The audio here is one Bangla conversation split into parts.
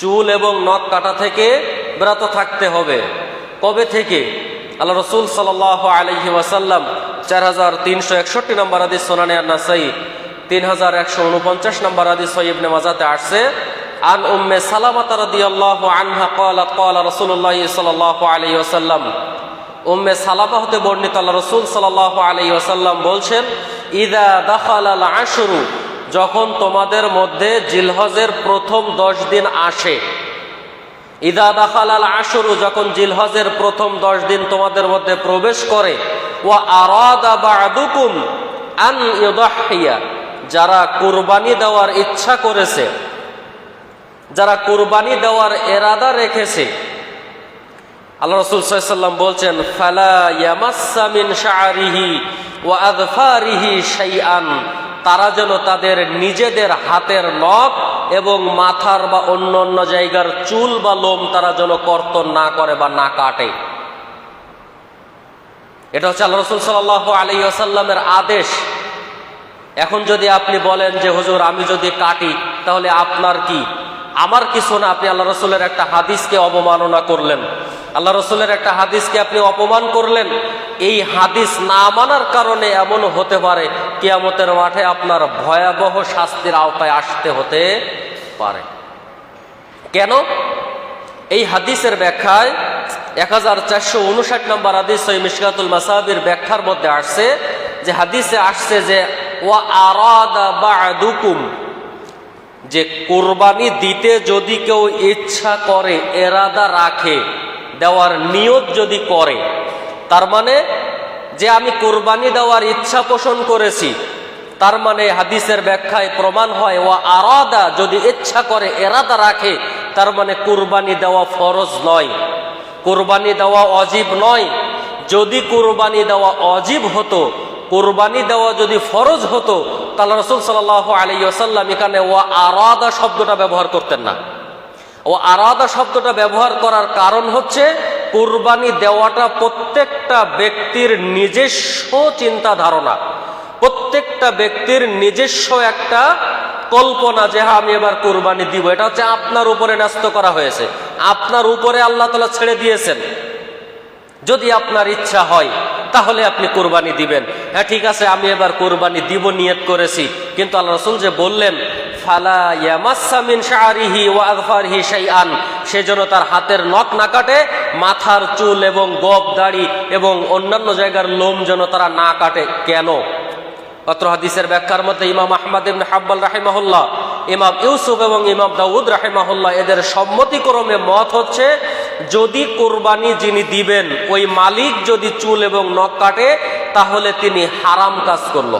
চুল এবং নখ কাটা থেকে বিরত থাকতে হবে। কবে থেকে? আল্লাহ রসুল সাল আলহি ওয়াসাল্লাম চার হাজার তিনশো একষট্টি নম্বর আদিস সোনানে আন্নাসাই, তিন হাজার একশো উনপঞ্চাশ নম্বর আদি সৈবনে মাজাতে আসছে। আন উম্মে সালামাত রাদিয়াল্লাহু আনহা ক্বালা ক্বালা রাসূলুল্লাহ সাল্লাল্লাহু আলাইহি ওয়াসাল্লাম। উম্মে সালামা হতে বর্ণিত আল্লাহ রসুল সাল্লাল্লাহু আলাইহি ওয়াসাল্লাম বলছেন, ইদা দাখালাল আশরু যখন তোমাদের মধ্যে জিলহজের প্রথম দশ দিন আসে, ইদা দাখালাল আশরু, যখন জিলহজের প্রথম দশ দিন তোমাদের মধ্যে প্রবেশ করে, ওয়া আরাদা যারা কুরবানি দেওয়ার ইচ্ছা করেছে, যারা কুরবানি দেওয়ার এরাদা রেখেছে, আল্লাহ রসুল সাল্লাম বলছেন, ফালা ইয়ামাসসা মিন শাআরিহি ওয়া আযফারিহি শাইআন তারা যেন তাদের নিজেদের হাতের নখ এবং মাথার বা অন্য অন্য জায়গার চুল বা লোম তারা যেন কর্তন না করে বা না কাটে। এটা হচ্ছে আল্লাহ রসুল সাল্লাহ আলী আসাল্লামের আদেশ। এখন যদি আপনি বলেন যে, হুজুর, আমি যদি কাটি, তাহলে আপনার কি? আমার কিছু না, আপনি আল্লাহ রসুলের একটা হাদিসকে অবমাননা করলেন। আল্লাহ রসুলের একটা হাদিসকে আপনি অপমান করলেন। এই হাদিস না মানার কারণে এমন হতে পারে, কিয়ামতের মাঠে আপনার ভয়াবহ শাস্তির আওতায় আসতে হতে পারে। কেন? এই হাদিসের ব্যাখ্যায় এক হাজার চারশো উনষাট নম্বর হাদিস ওই মিশকাতুল মাসাবির ব্যাখ্যার মধ্যে আসছে যে হাদিসে আসছে যে, ওয়া আরাদা বা'দুকুম যে কোরবানি দিতে যদি কেউ ইচ্ছা করে, এরাদা রাখে। দেওয়ার নিয়ত যদি করে, তার মানে যে আমি কোরবানি দেওয়ার ইচ্ছা পোষণ করেছি, তার মানে হাদিসের ব্যাখ্যায় প্রমাণ হয় ও আরাদা, যদি ইচ্ছা করে এরাদা রাখে, তার মানে কোরবানি দেওয়া ফরজ নয়। কোরবানি দেওয়া অজীব নয়। যদি কোরবানি দেওয়া অজীব হতো, কোরবানি দেওয়া যদি ফরজ হতো, তাহলে রসুল সাল আলী আসাল্লাম এখানে ও আরাদা শব্দটা ব্যবহার করতেন না। ও আরাদা শব্দটা ব্যবহার করার কারণ হচ্ছে কোরবানি দেওয়াটা প্রত্যেকটা ব্যক্তির নিজস্ব চিন্তা ধারণা। প্রত্যেকটা ব্যক্তির নিজস্ব একটা কল্পনা যে হ্যাঁ আমি এবার কোরবানি দিব। এটা হচ্ছে আপনার উপরে ন্যস্ত করা হয়েছে। আপনার উপরে আল্লাহ তালা ছেড়ে দিয়েছেন। যদি আপনার ইচ্ছা হয়, তাহলে আপনি কোরবানি দিবেন। হ্যাঁ ঠিক আছে, আমি এবার কোরবানি দিব, নিয়ত করেছি। কিন্তু আল্লাহ রসুল যে বললেন ফালা শাহরিহি ও আগফারহি শাইআন। সেজন্য তার হাতের নখ না কাটে, মাথার চুল এবং গপ দাড়ি এবং অন্যান্য জায়গার লোম যেন তারা না কাটে। কেন? অত্র হাদিসের ব্যাখ্যার মধ্যে ইমাম আহমদ ইবনে হাব্বাল রাহিমাহুল্লাহ, ইমাম ইউসুফ এবং ইমাম দাউদ রাহিমাহুল্লাহ এদের সম্মতিক্রমে মত হচ্ছে, যদি কোরবানি যিনি দিবেন, ওই মালিক যদি চুল এবং নখ কাটে, তাহলে তিনি হারাম কাজ করল।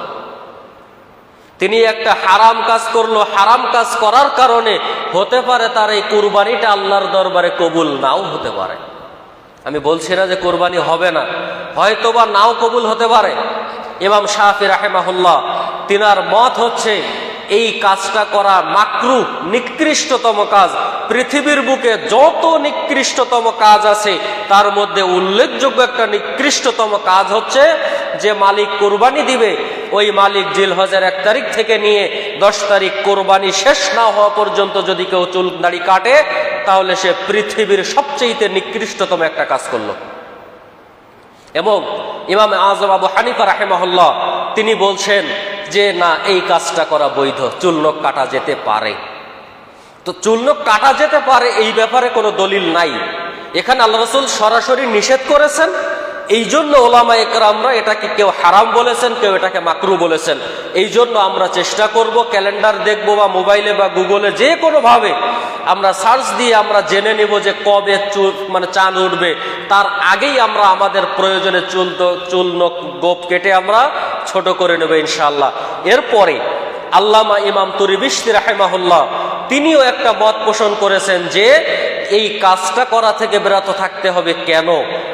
তিনি একটা হারাম কাজ করল, হারাম কাজ করার কারণে হতে পারে তার এই কোরবানিটা আল্লাহর দরবারে কবুল নাও হতে পারে। আমি বলছি না যে কোরবানি হবে না হয়তো বা নাও কবুল হতে পারে। ইমাম শাহি রাহেমাহুল্লাহ, তিনার মত হচ্ছে এই কাজটা করা মাকরু, নিকৃষ্টতম কাজ। পৃথিবীর বুকে যত নিকৃষ্টতম কাজ আছে, তার মধ্যে উল্লেখযোগ্য একটা নিকৃষ্টতম কাজ হচ্ছে যে মালিক কোরবানি দিবে, ওই মালিক জিল হজের এক তারিখ থেকে নিয়ে দশ তারিখ কোরবানি শেষ না হওয়া পর্যন্ত যদি কেউ চুল দাড়ি কাটে, তাহলে সে পৃথিবীর সবচেয়ে নিকৃষ্টতম একটা কাজ করল। এবং ইমাম আজম আবু হানিফা রাহেমাহুল্লাহ, তিনি বলছেন যে, না, এই কাজটা করা বৈধ চুলনক কাটা যেতে পারে। তো চুলনক কাটা যেতে পারে, এই ব্যাপারে কোনো দলিল নাই। এখানে আল্লাহ রসুল সরাসরি নিষেধ করেছেন এই জন্য ওলামা একরামরা এটাকে কেউ হারাম বলেছেন, কেউ এটাকে মাকরু বলেছেন। এই জন্য আমরা চেষ্টা করব ক্যালেন্ডার দেখব বা মোবাইলে বা গুগলে যে কোনোভাবে আমরা সার্চ দিয়ে আমরা জেনে নেব যে কবে চুল মানে চাঁদ উঠবে। তার আগেই আমরা আমাদের প্রয়োজনে চুল চুল গোপ কেটে আমরা ছোট করে নেব ইনশাল্লাহ এরপরে আল্লামা ইমাম তুরি বিস্তি রাহেমাহুল্লাহ, তিনিও একটা মত পোষণ করেছেন যে এই কাজটা করা থেকে বিরত থাকতে হবে কেন?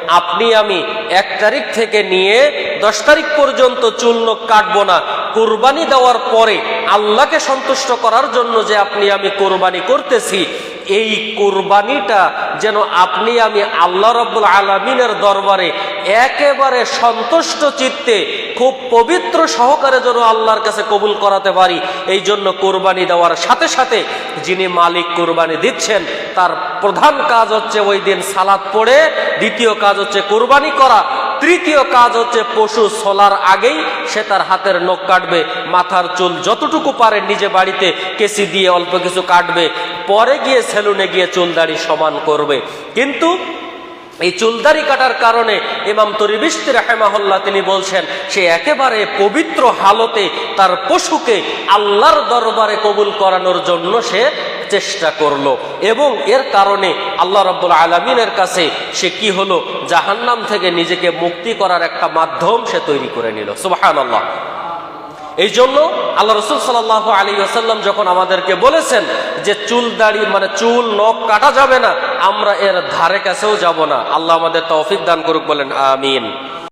আপনি আমি এক তারিখ থেকে নিয়ে দশ তারিখ পর্যন্ত নখ কাটবো না। কোরবানি দেওয়ার পরে আল্লাহকে সন্তুষ্ট করার জন্য যে আপনি আমি কোরবানি করতেছি এই কোরবানিটা যেন আপনি আমি আল্লাহ রব্বুল আলমিনের দরবারে একেবারে সন্তুষ্ট চিত্তে খুব পবিত্র সহকারে যেন আল্লাহর কাছে কবুল করাতে পারি। এই জন্য কোরবানি দেওয়ার সাথে সাথে যিনি মালিক কোরবানি দিচ্ছেন, তার প্রধান কাজ হচ্ছে ওই দিন সালাদ পড়ে, দ্বিতীয় কাজ হচ্ছে কোরবানি করা, তৃতীয় কাজ হচ্ছে পশু সোলার আগেই সে তার হাতের নখ কাটবে, মাথার চুল যতটুকু পারে নিজে বাড়িতে কেসি দিয়ে অল্প কিছু কাটবে পরে গিয়ে সেলুনে গিয়ে চুল দাড়ি সমান করবে। কিন্তু এই চুলদারি কাটার কারণে ইমাম তরিবিস্তি রাহেমাহল্লা তিনি বলছেন, সে একেবারে পবিত্র হালতে তার পশুকে আল্লাহর দরবারে কবুল করানোর জন্য সে চেষ্টা করল। এবং এর কারণে আল্লাহ রব্বুল আলমিনের কাছে সে কি হলো? জাহান্নাম থেকে নিজেকে মুক্তি করার একটা মাধ্যম সে তৈরি করে নিল। সুবাহান আল্লাহ এই জন্য আল্লাহ রসুল সাল্লাহ আলী আসাল্লাম যখন আমাদেরকে বলেছেন যে চুল দাড়ি মানে চুল, নখ কাটা যাবে না, আমরা এর ধারে কাছেও যাব না। আল্লাহ আমাদের তৌফিক দান করুক, বলেন আমিন।